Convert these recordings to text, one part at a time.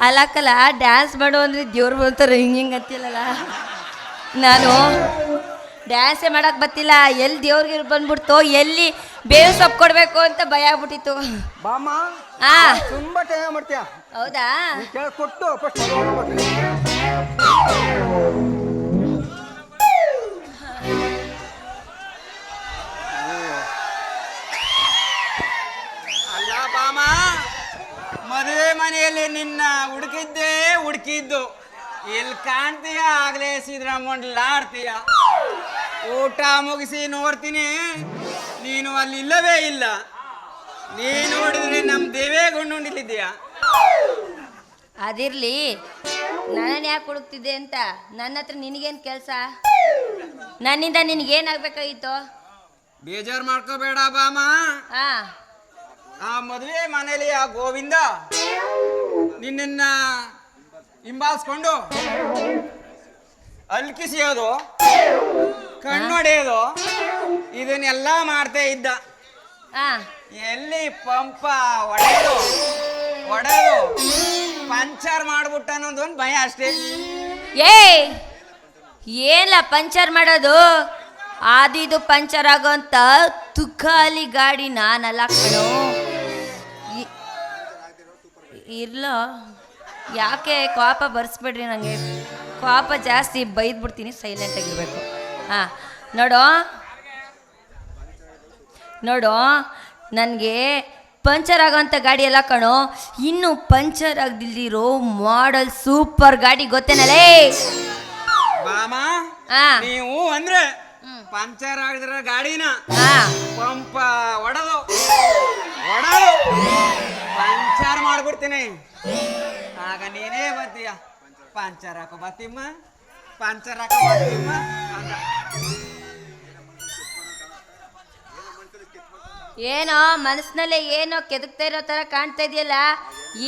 ಅಲ್ಲಕ್ಕಲ್ಲ dance ಮಾಡು ಅಂದ್ರೆ ದೇವ್ರು ಬರ್ತಾರೆ ಹಿಂಗೆ ಹಿಂಗೆ ಅಂತಿಲ್ಲಲ್ಲ ನಾನು ಡ್ಯಾನ್ಸೇ ಮಾಡಕ್ ಬತ್ತಿಲ್ಲ ಎಲ್ಲಿ ದೇವ್ರಿಗೆ ಬಂದ್ಬಿಡ್ತು ಎಲ್ಲಿ ಬೇವು ಸೊಪ್ಪು ಕೊಡ್ಬೇಕು ಅಂತ ಭಯ ಆಗ್ಬಿಟ್ಟಿತ್ತು. ಆ. ತುಂಬಾ ಟೈಮ್ ಮಾಡ್ತೀಯ? ಹೌದಾ? ಕೊಟ್ಟು ಮದುವೆ ಮನೆಯಲ್ಲಿ ನಿನ್ನ ಹುಡುಕಿದ್ದೇ ಹುಡುಕಿದ್ದು. ಇಲ್ಲಿ ಕಾಣ್ತೀಯ ಆಗ್ಲೇ ಸಿದ್ದರಾಮಯ್ಯ ಊಟ ಮುಗಿಸಿ ನೋಡ್ತೀನಿ. ನೀನು ಅಲ್ಲಿ ಇಲ್ಲವೇ ಇಲ್ಲ. ನೀನು ನೋಡಿದ್ರೆ ನಮ್ಮ ದೇವೇಗೌಡ ಅದಿರ್ಲಿ. ನಾನು ಯಾಕೆ ಹುಡುಕ್ತಿದ್ದೆ ಅಂತ? ನನ್ನ ಹತ್ರ ನಿನಗೇನು ಕೆಲಸ? ನನ್ನಿಂದ ನಿನಗೇನಾಗಬೇಕಾಗಿತ್ತು? ಬೇಜಾರು ಮಾಡ್ಕೋಬೇಡ ಬಾಮ. ಹಾ ಆ ಮದುವೆ ಮನೇಲಿ ಆ ಗೋವಿಂದ ನಿನ್ನ ಹಿಂಬಾಲಿಸ್ಕೊಂಡು ಅಲ್ಕಿಸಿಯೋದು ಕಣ್ಣೊಡೆಯೋದು ಇದನ್ನೆಲ್ಲ ಮಾಡ್ತಾ ಇದ್ದ. ಹಾ ಎಲ್ಲಿ ಪಂಪ ಒಡೆಯೋದು ಒಡೆದು ಪಂಚರ್ ಮಾಡ್ಬಿಟ್ಟ ಅನ್ನೋದು ಒಂದು ಭಯ ಅಷ್ಟೇ. ಏ ಏನ್ಲ ಪಂಚರ್ ಮಾಡೋದು? ಆದಿದು ಪಂಚರ್ ಆಗೋಂತ ತುಕಾಲಿ ಗಾಡಿ ನಾನಲ್ಲ ಕಣೋ. ಇಲ್ಲ ಯಾಕೆ ಕೋಪ ಬರ್ಸ್ಬೇಡ್ರಿ ನನಗೆ ಕೋಪ ಜಾಸ್ತಿ ಬೈದ್ಬಿಡ್ತೀನಿ ಸೈಲೆಂಟ್ ಆಗಿರ್ಬೇಕು ಹಾಂ ನೋಡು. ನೋಡು ನನಗೆ ಪಂಚರ್ ಆಗೋಂಥ ಗಾಡಿ ಎಲ್ಲ ಕಣೋ. ಇನ್ನು ಪಂಚರ್ ಆಗದಿಲ್ದಿರೋ ಮಾಡಲ್ ಸೂಪರ್ ಗಾಡಿ ಗೊತ್ತೇನಲೇ? ಮಾಮಾ ಹಾ. ನೀವು ಅಂದ್ರೆ ಪಂಚರ್ ಆಗಿದ್ರ ಗಾಡಿನ ಹಾ. ಪಂಪ ಒಡೆದು. ಮಾಡ್ಬಿಡ್ತೀನಿ ಆಗ ನೀನೇ ಬರ್ತೀಯ ಪಂಚರ್ ಹಾಕೋ ಬತ್ತಿಮ್ಮ ಪಂಚರ್ ಹಾಕೋ ಏನೋ ಮನಸ್ಸಿನಲ್ಲೇ ಏನೋ ಕೆದಕ್ತಾ ಇರೋ ತರ ಕಾಣ್ತಾ ಇದೆಯಲ್ಲ?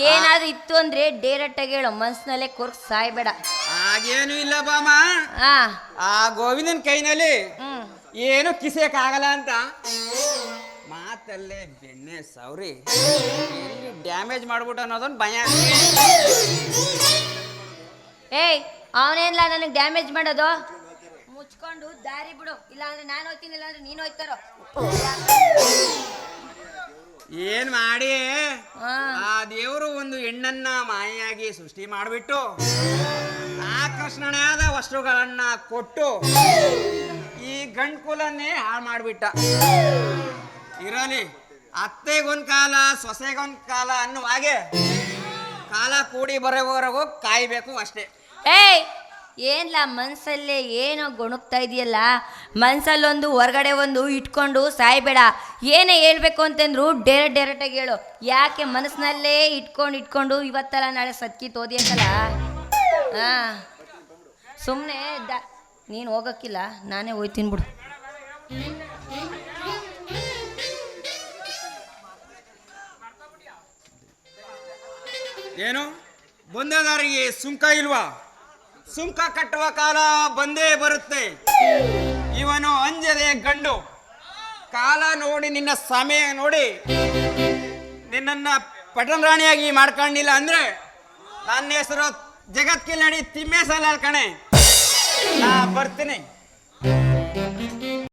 ಏನಾದ್ರು ಇತ್ತು ಅಂದ್ರೆ ಡೈರೆಕ್ಟ್ ಆಗಿ ಹೇಳು ಮನಸ್ಸಿನಲ್ಲೇ ಕೊರ್ಕ್ ಸಾಯ್ಬೇಡ. ಹಾಗೇನು ಇಲ್ಲ ಬಾಮ. ಆ. ಗೋವಿಂದನ ಕೈನಲ್ಲಿ ಏನು ಏನು ಕಿಸಕ್ಕಾಗಲ್ಲ ಅಂತ. ಮಾತಲ್ಲೇ ಬೆಣ್ಣೆ ಸೌರಿ ಎಲ್ಲಿ ಡ್ಯಾಮೇಜ್ ಮಾಡ್ಬಿಟ್ಟು ಅನ್ನೋದೊಂದು ಭಯ. ಏಯ್ ಅವನೇನ್ಲ ನನಗೆ ಡ್ಯಾಮೇಜ್ ಮಾಡೋದು? ಮುಚ್ಕೊಂಡು ದಾರಿ ಬಿಡು. ಇಲ್ಲಾಂದ್ರೆ ನಾನು ಹೋಗ್ತೀನಿ ಇಲ್ಲಾಂದ್ರೆ ನೀನು ಹೋಯ್ತಾರೋ ಏನ್ ಮಾಡಿ? ಆ ದೇವರು ಒಂದು ಹೆಣ್ಣನ್ನ ಮಾಯಾಗಿ ಸೃಷ್ಟಿ ಮಾಡಿಬಿಟ್ಟು ಆಕರ್ಷಣೆಯಾದ ವಸ್ತುಗಳನ್ನ ಕೊಟ್ಟು ಈ ಗಂಡ್ಕುಲನ್ನೇ ಹಾಳು ಮಾಡಿಬಿಟ್ಟ. ಇರಲಿ ಅತ್ತೆಗೊಂದ್ ಕಾಲ, ಸೊಸೆಗೊಂದು ಕಾಲ ಅನ್ನುವ ಹಾಗೆ ಕಾಲ ಕೂಡಿ ಬರೋವರೆಗೂ ಕಾಯ್ಬೇಕು ಅಷ್ಟೇ. ಏಯ್, ಏನ್ಲ ಮನ್ಸಲ್ಲೇ ಏನೋ ಗೊಣಗ್ತಾ ಇದೆಯಲ್ಲ? ಮನ್ಸಲ್ಲೊಂದು, ಹೊರಗಡೆ ಒಂದು ಇಟ್ಕೊಂಡು ಸಾಯ್ಬೇಡ. ಏನೇ ಹೇಳ್ಬೇಕು ಅಂತಂದ್ರು ಡೈರೆಕ್ಟ್ ಡೈರೆಕ್ಟಾಗಿ ಹೇಳು. ಯಾಕೆ ಮನಸ್ಸಿನಲ್ಲೇ ಇಟ್ಕೊಂಡು ಇಟ್ಕೊಂಡು ಇವತ್ತಲ್ಲ ನಾಳೆ ಸತ್ಕಿ ತೋದಿ ಅಂತಲ್ಲ? ಹಾಂ. ಸುಮ್ಮನೆ ದ ನೀನು ಹೋಗಕ್ಕಿಲ್ಲ, ನಾನೇ ಹೋಯ್ತೀನಿ ಬಿಡು. ಏನು? ಬಂದದಾರಿಗೆ ಸುಂಕ ಇಲ್ವಾ? ಸುಂಕ ಕಟ್ಟುವ ಕಾಲ ಬಂದೇ ಬರುತ್ತೆ. ಇವನು ಅಂಜದೆ ಗಂಡು. ಕಾಲ ನೋಡಿ ನಿನ್ನ ಸಮಯ ನೋಡಿ ನಿನ್ನ ಪಟನ್ ರಾಣಿಯಾಗಿ ಮಾಡ್ಕೊಂಡಿಲ್ಲ ಅಂದ್ರೆ ನನ್ನ ಹೆಸರು ಜಗತ್ಕಿಲ್ ನಡಿ ತಿಮ್ಮೇಸಲ್ಲ ಕಣೆ. ನಾ ಬರ್ತೀನಿ.